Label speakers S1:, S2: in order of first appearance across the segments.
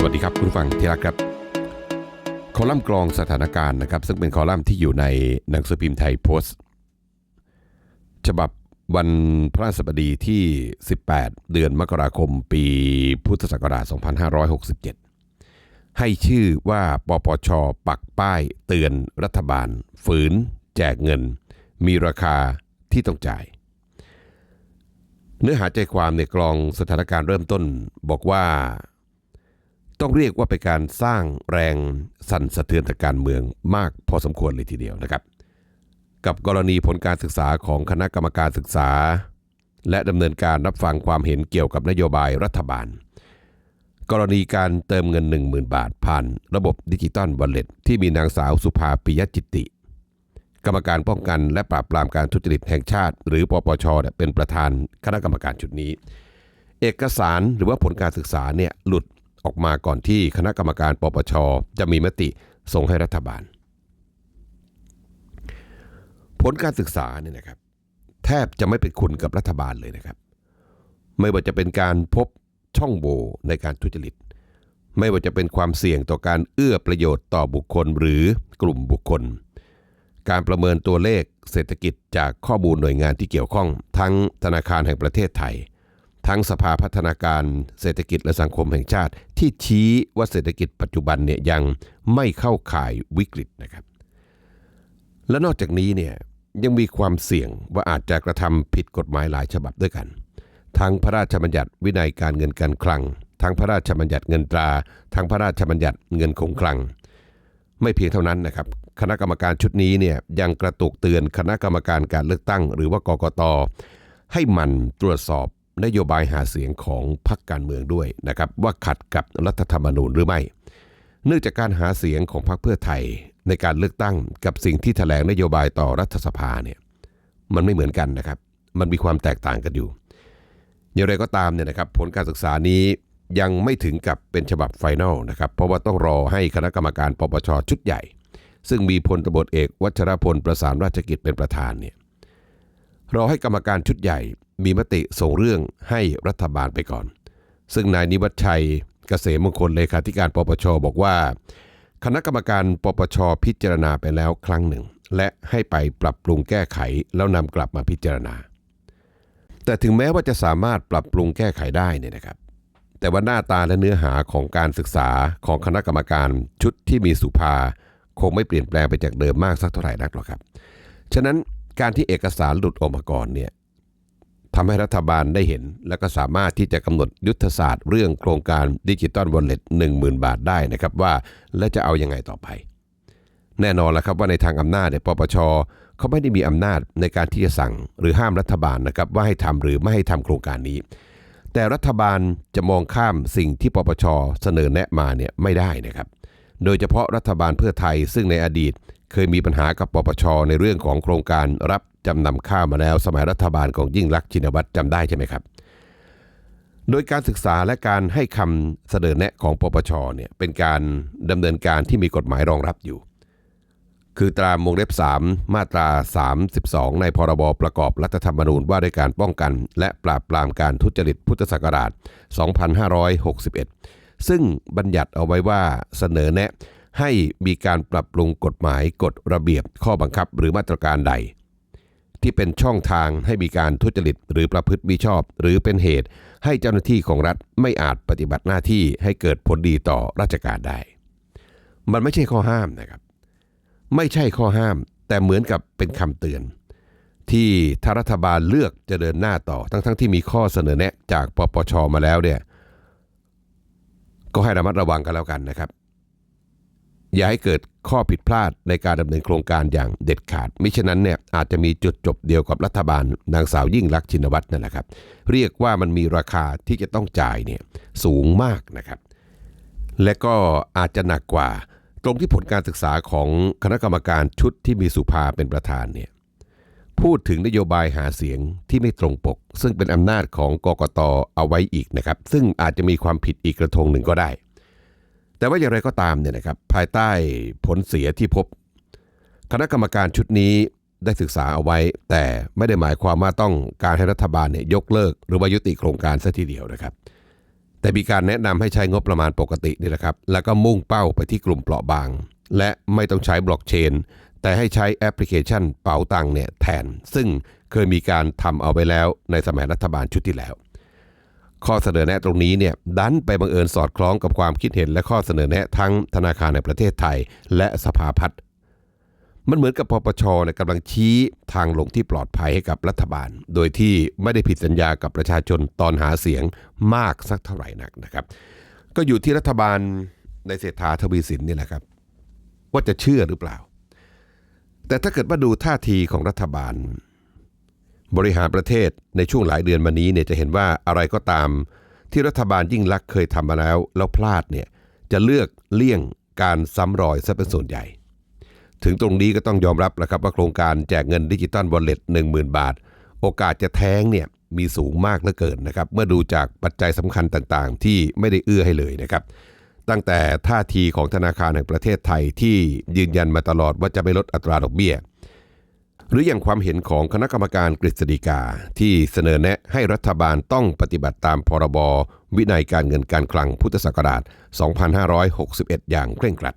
S1: สวัสดีครับคุณฟังที่รักครับ คอลัมน์กรองสถานการณ์นะครับ ซึ่งเป็นคอลัมน์ที่อยู่ในหนังสือพิมพ์ไทยโพสต์ ฉบับวันพระสบดีที่ 18 เดือนมกราคมปีพุทธศักราช 2567 ให้ชื่อว่าปปช ปักป้ายเตือนรัฐบาล ฝืน แจกเงิน มีราคาที่ต้องจ่าย เนื้อหาใจความในกรองสถานการณ์เริ่มต้นบอกว่า ต้องเรียกว่าเป็นการสร้างแรงสั่นสะเทือนทางการเมืองมากพอสมควรเลยทีเดียวนะครับ กับกรณีผลการศึกษาของคณะกรรมการศึกษา และดำเนินการรับฟังความเห็นเกี่ยวกับนโยบายรัฐบาล กรณีการเติมเงิน 10,000 บาทผ่าน ระบบดิจิตอลวอลเล็ตที่มีนางสาวสุภาปิยจิติ กรรมการป้องกันและปราบปรามการทุจริตแห่งชาติ หรือปปชเป็นประธานคณะกรรมการชุดนี้ เอกสารหรือว่าผลการศึกษาเนี่ยหลุด ออกมาก่อนที่คณะกรรมการปปชจะมีมติส่งให้รัฐบาล ผลการศึกษาเนี่ยนะครับ แทบจะไม่เป็นคุณกับรัฐบาลเลยนะครับ ไม่ว่าจะเป็นการพบช่องโหว่ในการทุจริต ไม่ว่าจะเป็นความเสี่ยงต่อการเอื้อประโยชน์ต่อบุคคลหรือกลุ่มบุคคล การประเมินตัวเลขเศรษฐกิจจากข้อมูลหน่วยงานที่เกี่ยวข้อง ทั้งธนาคารแห่งประเทศไทย ทั้งสภาพัฒนาการเศรษฐกิจและสังคมแห่งชาติ ที่ชี้ว่าเศรษฐกิจปัจจุบันเนี่ยยังไม่เข้าข่ายวิกฤตนะครับ และนอกจากนี้เนี่ยยังมีความเสี่ยงว่าอาจจะกระทำผิดกฎหมายหลายฉบับด้วยกัน ทั้งพระราชบัญญัติวินัยการเงินการคลัง ทั้งพระราชบัญญัติเงินตรา ทั้งพระราชบัญญัติเงินคงคลัง ไม่เพียงเท่านั้นนะครับ คณะกรรมการชุดนี้เนี่ยยังกระตุกเตือนคณะกรรมการการเลือกตั้ง หรือว่ากกตให้มันตรวจสอบ นโยบายหาเสียงของพรรคการเมืองด้วยนะครับว่าขัดกับรัฐธรรมนูญหรือไม่ เนื่องจากการหาเสียงของพรรคเพื่อไทยในการเลือกตั้งกับสิ่งที่แถลงนโยบายต่อรัฐสภาเนี่ยมันไม่เหมือนกันนะครับ มันมีความแตกต่างกันอยู่ อย่างไรก็ตามเนี่ยนะครับผลการศึกษานี้ยังไม่ถึงกับเป็นฉบับไฟแนลนะครับเพราะว่าต้องรอให้คณะกรรมการปปชชุดใหญ่ ซึ่งมีพลตบเอก วัชรพลประสานราชกิจเป็นประธานเนี่ยรอให้กรรมการชุดใหญ่ มีมติส่งเรื่องให้รัฐบาลไปก่อน ซึ่งนายนิวัฒชัยเกษมมงคลเลขาธิการปปชบอกว่า คณะกรรมการปปชพิจารณาไปแล้วครั้งหนึ่ง และให้ไปปรับปรุงแก้ไขแล้วนำกลับมาพิจารณา แต่ถึงแม้ว่าจะสามารถปรับปรุงแก้ไขได้เนี่ยนะครับ แต่ว่าหน้าตาและเนื้อหาของการศึกษาของคณะกรรมการชุดที่มีสุภา คงไม่เปลี่ยนแปลงไปจากเดิมมากสักเท่าไหร่นักหรอกครับ ฉะนั้นการที่เอกสารหลุดออกมาก่อนเนี่ย ทำให้รัฐบาลได้เห็น และก็สามารถที่จะกำหนดยุทธศาสตร์เรื่องโครงการดิจิตอลวอลเล็ต1 0,000บาทได้นะครับว่า และจะเอายังไงต่อไป แน่นอนแล้วครับว่าในทางอำนาจเนี่ยปปชเขาไม่ได้มีอำนาจในการที่จะสั่งหรือห้ามรัฐบาลนะครับว่าให้ทำหรือไม่ให้ทำโครงการนี้ แต่รัฐบาลจะมองข้ามสิ่งที่ปปชเสนอแนะมาเนี่ยไม่ได้นะครับ โดยเฉพาะรัฐบาลเพื่อไทยซึ่งในอดีต เคยมีปัญหากับปปชในเรื่องของโครงการรับ จำนำข้าวมาแล้วสมัยรัฐบาลของยิ่งรักษณ์ชินวัตรจำได้ใช่ไหมครับ โดยการศึกษาและการให้คำเสนอแนะของปปชเนี่ยเป็นการดำเนินการที่มีกฎหมายรองรับอยู่ คือตรามวงเล็บ 3 มาตรา 32 ในพรบประกอบรัฐธรรมนูญว่าด้วยการป้องกัน และปราบปรามการทุจริตพุทธศักราช 2561 ซึ่งบัญญัติเอาไว้ว่าเสนอแนะให้มีการปรับปรุงกฎหมายกฎระเบียบข้อบังคับหรือมาตรการใด ที่เป็นช่องทางให้มีการทุจริตหรือประพฤติมิชอบ หรือเป็นเหตุให้เจ้าหน้าที่ของรัฐไม่อาจปฏิบัติหน้าที่ให้เกิดผลดีต่อราชการได้ มันไม่ใช่ข้อห้ามนะครับ ไม่ใช่ข้อห้าม แต่เหมือนกับเป็นคำเตือน ที่ถ้ารัฐบาลเลือกจะเดินหน้าต่อทั้งๆทที่มีข้อเสนอแนะจากปปชมาแล้วเนี่ยก็ให้ระมัดระวังกันแล้วกันนะครับ อย่าให้เกิดข้อผิดพลาดในการดำเนินโครงการอย่างเด็ดขาด มิฉะนั้นเนี่ยอาจจะมีจุดจบเดียวกับรัฐบาลนางสาวยิ่งรักชินวัตรนั่นแหละครับ เรียกว่ามันมีราคาที่จะต้องจ่ายเนี่ยสูงมากนะครับ และก็อาจจะหนักกว่า ตรงที่ผลการศึกษาของคณะกรรมการชุดที่มีสุภาเป็นประธานเนี่ยพูดถึงนโยบายหาเสียงที่ไม่ตรงปก ซึ่งเป็นอำนาจของกกตเอาไว้อีกนะครับ ซึ่งอาจจะมีความผิดอีกกระทงหนึ่งก็ได้ แต่ว่าอย่างไรก็ตามเนี่ยนะครับภายใต้ผลเสียที่พบ คณะกรรมการชุดนี้ได้ศึกษาเอาไว้ แต่ไม่ได้หมายความว่าต้องการให้รัฐบาลเนี่ยยกเลิก หรือว่ายุติโครงการซะทีเดียวนะครับ แต่มีการแนะนำให้ใช้งบประมาณปกตินี่แหละครับ แล้วก็มุ่งเป้าไปที่กลุ่มเปราะบาง และไม่ต้องใช้บล็อกเชน แต่ให้ใช้แอปพลิเคชันเป๋าตังค์เนี่ยแทน ซึ่งเคยมีการทำเอาไปแล้วในสมัยรัฐบาลชุดที่แล้ว ข้อเสนอแนะตรงนี้เนี่ยดันไปบังเอิญสอดคล้องกับความคิดเห็นและข้อเสนอแนะทั้งธนาคารในประเทศไทย และสภาพัฒน์มันเหมือนกับปปชเนี่ยกำลังชี้ทางลงที่ปลอดภัยให้กับรัฐบาล โดยที่ไม่ได้ผิดสัญญากับประชาชนตอนหาเสียงมากสักเท่าไหร่นักนะครับ ก็อยู่ที่รัฐบาลในเศรษฐาทวีสินนี่แหละครับ ว่าจะเชื่อหรือเปล่า แต่ถ้าเกิดว่าดูท่าทีของรัฐบาล บริหารประเทศในช่วงหลายเดือนมานี้เนี่ยจะเห็นว่าอะไรก็ตาม ที่รัฐบาลยิ่งลักษณ์เคยทำมาแล้ว แล้วพลาดเนี่ยจะเลือกเลี่ยงการซ้ำรอยซะเป็นส่วนใหญ่ ถึงตรงนี้ก็ต้องยอมรับแล้วครับว่าโครงการแจกเงินดิจิตอลวอลเล็ต10,000บาท โอกาสจะแท้งเนี่ยมีสูงมากเหลือเกินนะครับ เมื่อดูจากปัจจัยสำคัญต่างๆ ที่ไม่ได้เอื้อให้เลยนะครับ ตั้งแต่ท่าทีของธนาคารแห่งประเทศไทยที่ยืนยันมาตลอดว่าจะไม่ลดอัตราดอกเบี้ย หรืออย่างความเห็นของคณะกรรมการกฤษฎีกา ที่เสนอแนะให้รัฐบาลต้องปฏิบัติตามพรบวินัยการเงินการคลังพุทธศักราช 2561 อย่างเคร่งครัด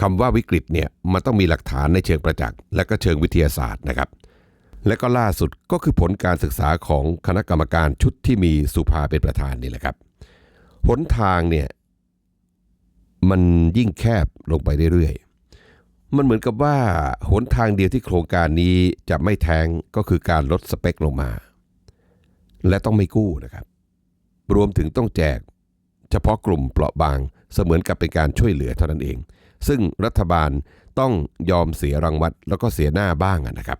S1: คำว่าวิกฤตเนี่ยมันต้องมีหลักฐานในเชิงประจักษ์และก็เชิงวิทยาศาสตร์นะครับ และก็ล่าสุดก็คือผลการศึกษาของคณะกรรมการชุดที่มีสุภาเป็นประธานนี่แหละครับหนทางเนี่ยมันยิ่งแคบลงไปเรื่อยๆ มันเหมือนกับว่าหนทางเดียวที่โครงการนี้จะไม่แทงก็คือการลดสเปคลงมา และต้องไม่กู้นะครับ รวมถึงต้องแจก เฉพาะกลุ่มเปราะบางเสมือนกับเป็นการช่วยเหลือเท่านั้นเอง ซึ่งรัฐบาลต้องยอมเสียรางวัลแล้วก็เสียหน้าบ้างนะครับ